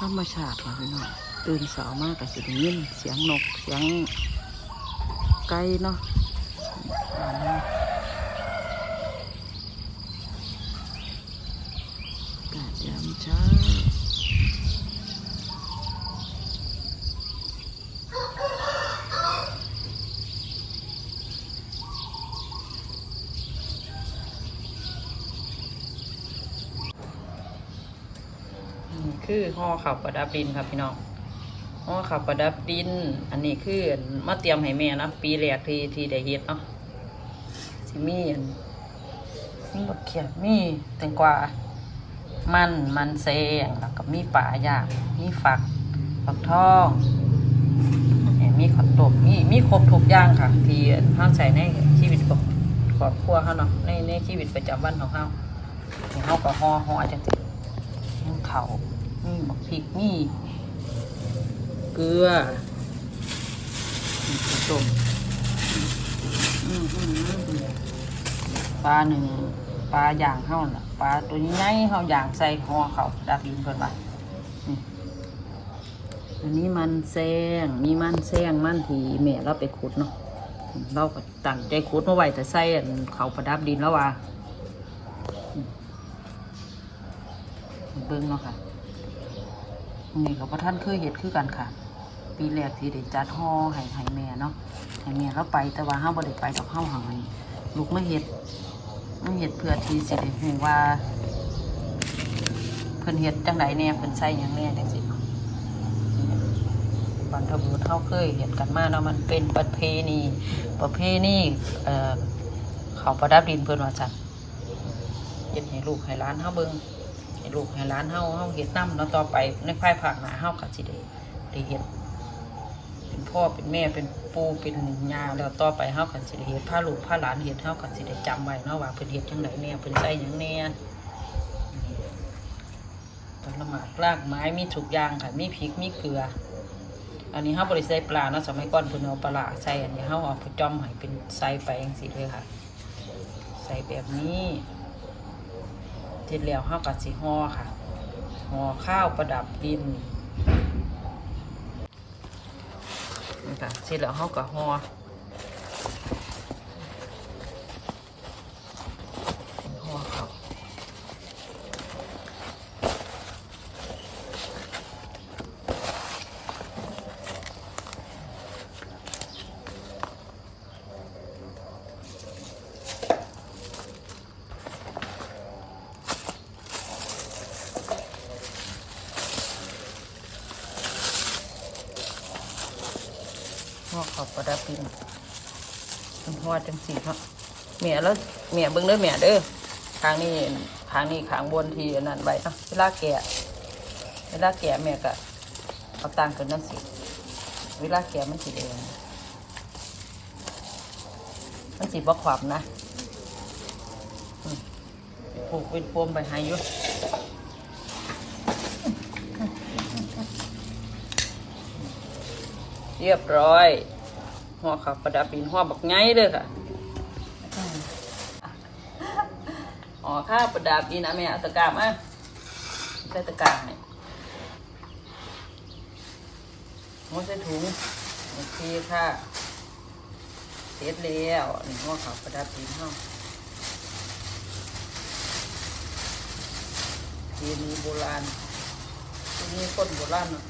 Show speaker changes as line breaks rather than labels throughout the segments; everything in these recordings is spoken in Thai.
ธรรมชาติค่ะพี่น้องตื่นเสามากกับสิได้ยินเสียงนกเสียงไก่เนาะเนาะอากาศยามเช้านี่ คือห่อข้าวประดับดินครับพี่น้องห่อข้าวประดับดิน อันนี้คือมาเตรียมให้แม่นะปีแรกที่ที่ได้เฮ็ดเนาะสิมีอันมีบักเขียดมีแตงกวามันมันแซงแล้วก็มีปลาย่างมีฝักฝักทองมีขนมมีมีครบทุกอย่างค่ะ ที่ห้าใส่ในชีวิตของครอบครัวเขาเนาะในในชีวิตประจำวันของเขาเขาก็ห่อห่อจังสิเขา มีบักพริกมีเกลือมีขนมปลาหนึ่งปลาอย่างเฮาน่ะปลาตัวใหญ่เฮาย่างใส่ห่อเขาดับดินเพิ่นว่านี่อันนี้มันแซงมีมันแซงมันทีแม่เราไปขุดเนาะเราก็ตั้งใจขุดมาไว้แต่ใส่เขาประดับดินแล้วว่าเบิ่งเนาะค่ะ นี่ก็บ่ท่านเคยเห็ดคือกันค่ะ ปีแรกที่ได้จัดห่อให้ให้แม่เนาะให้แม่เราไปแต่ว่าเฮาบ่ได้ไปดอกเฮาหังนี้ลูกมาเฮ็ดมันเห็ดเพื่อที่สิได้ฮู้ว่าเพิ่นเฮ็ดจังไดแน่เพิ่นใส่หยังแน่จังซี่บรรพบุรุษเฮาเคยเฮ็ดกันมาเนาะมันเป็นประเพณีประเพณีเอ่อเขาประดับดินเพิ่นว่าซั่นเฮ็ดให้ลูกให้หลานเฮาเบิ่ง ให้ลูกให้หลานเฮาเฮาเฮ็ดนำเนาะต่อไปในภายภาคหน้าเฮาก็สิได้ได้เฮ็ดเป็นพ่อเป็นแม่เป็นปู่เป็นยาแล้วต่อไปเฮากันสิได้เฮ็ดพาลูกพาหลานเฮ็ดเฮากันสิได้จำไว้เนาะว่าเพิ่นเฮ็ดจังไดแน่เพิ่นใส่หยังแน่ต้นละหมากรากไม้มีทุกอย่างค่ะมีพริกมีเกลือ อันนี้เฮาบ่ได้ใส่ปลาเนาะสมัยก่อนเพิ่นเอาปลาร้าใส่อันนี้เฮาเอาไปจ้อมให้เป็นใส่ไปจังซี่เลยค่ะ ใส่แบบนี้ เสร็จแล้วเฮากับสีห่อค่ะห่อข้าวประดับดินนี่ค่ะเสร็จแล้วเขากับห่อเขา ห่อเขาประดับดินเป็นห่อจังสีเนาะเมียแล้วเมียเบิ้งเด้อเมียเด้อทางนี้ทางนี้ขางบนทีอันนั้นไว้เนาะเวลาแกะเวลาแกะเมียก็เอาตังกันนั่นสิเวลาแกะมันสีแดงมันสีบ่ขวบนะผูกเป็นพวมไปให้อยู่ เรียบร้อยหัวขับประดับดินหัวบักไงเลยค่ะอ๋อข้าวประดับดินนะแม่อาตะกร้ามาใส่ตะกร้าให้หัวใส่ถุงโอเคค่ะเสร็จแล้วนี่หัวขับประดับดินห้องทีนี้โบราณทีนี้คนโบราณเนาะ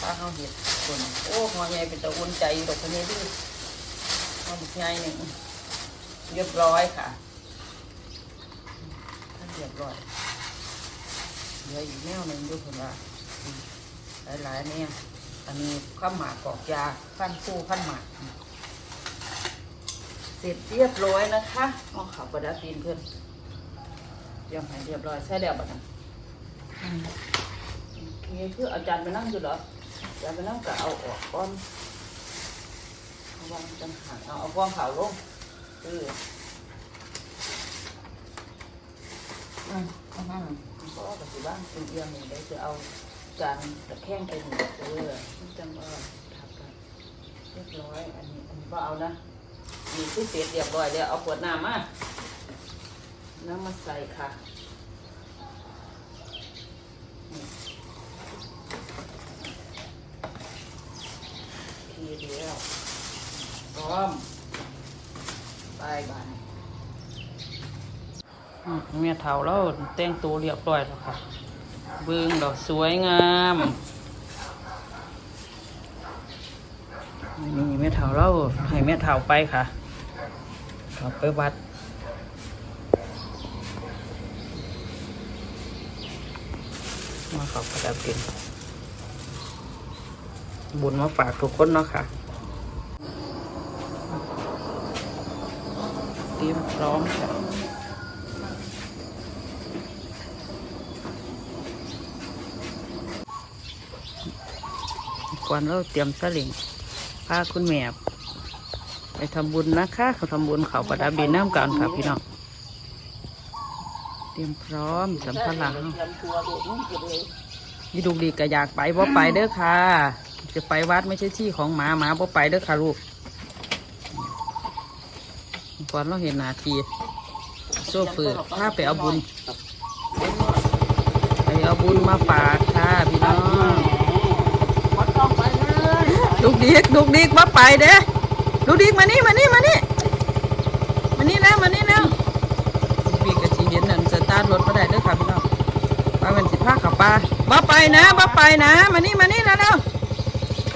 ป้าเขาเห็ดคนโอ้หัวใหญ่เป็นตะอุ่นใจดอกคนนี้ดิหัวบุกใหญ่หนึ่งเรียบร้อยค่ะท่านเรียบร้อยเหลืออีกแนวหนึ่งด้วยคนว่าหลายๆเนี่ยอันนี้ข้าวหมากกอกยาขั้นคู่ขั้นหมากเสร็จเรียบร้อยนะคะมองขับประดับดินเพื่อนเรียมให้เรียบร้อยใช่แล้วบัดนั้นอืมโอเคคืออาจารย์ไปนั่งอยู่เหรอ จะไปนั่งก็เอาออกก้อนเอาวางจังหันเอาเอาก้องขาวลงเอออืมอืมก็ปฏิบัติเป็นเอียงนี่งได้จะเอาจานตะแคงไปหนึ่งเออจังเออทับกันเรียบร้อยอันนี้อันนี้ก็เอานะมีคือเสร็จเรียบร้อยแล้วเอาขวดน้ำมาน้ำมาใส่ค่ะ ทีเดียว พร้อมไปบ้านเมียเฒ่าแล้วแต่งตัวเรียบร้อยแล้วค่ะ เบิ่งดอกสวยงามนี่แม่เฒ่าเราให้แม่เฒ่าไปค่ะเอาไปวัดมาขอบกระดาษเป็นบุญมาฝากทุกคนเนาะค่ะ เต รีมพร้อมค่ะก่อนเราเตรียมสลิงพาคุณแม่ไปทำบุญนะคะเขาทำบุญเขาประดับดินน้ำกันค่ะพี่น้องเตรียมพร้อมสัมภาระเนาะยี่ดูดีก็อยากไปบ่ไปเด้อค่ะ จะไปวัดไม่ใช่ที่ของหมาหมาบ่ไปเด้อค่ะลูก ก่อนเราเห็นหนาทีโซ่ฝืนพาไปเอาบุญ ไปเอาบุญมาฝากค่ะพี่น้องลูกดิกลูกดิกบ่ไปเด้อลูกดิกมานี่มานี่มานี่มานี่แล้วมานี่แล้วลูกดิกก็สิเห็นนั่นสตาร์ทรถมาได้เด้อค่ะพี่น้องป้าเป็นสิบห้าขับปลาบ้าไปนะบ้าไปนะ มานี่มานี่แล้วเร็ว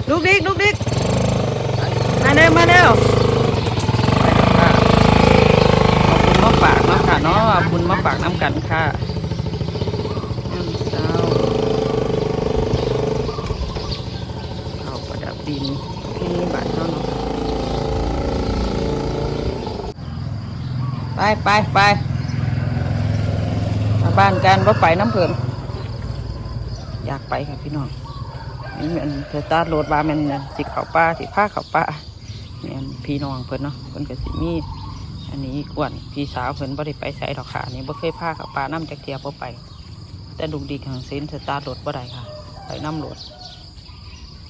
ลูกดิกลูกดิกมาเร็วมาเร็วไปแล้วค่ะขอบคุณมาฝากเนาะค่ะเนาะขอบคุณมาฝา กันค่ะน้ำเศร้าเอาประดับดินที่บ้านเขาเนาะไปไปไปมาบ้านกันว่าไปน้ำเพิ่นอยากไปค่ะพี่น้องนี่มันเธอตาร์ทรถว่ามันสิเขาป้าสิผ้าเขาป้าเนี่ยพี่น้องเพิ่นเนาะเพิ่นก็สิมี อันนี้อ้วนพี่สาวเพิ่นบ่ได้ไปใส่ดอกขานี่บ่เคยพาเขาปลาน้ำจากเทียบ่ไป แต่ดุกดีขังเซนสตาร์รถบ่ได้ค่ะ ไปน้ำรถ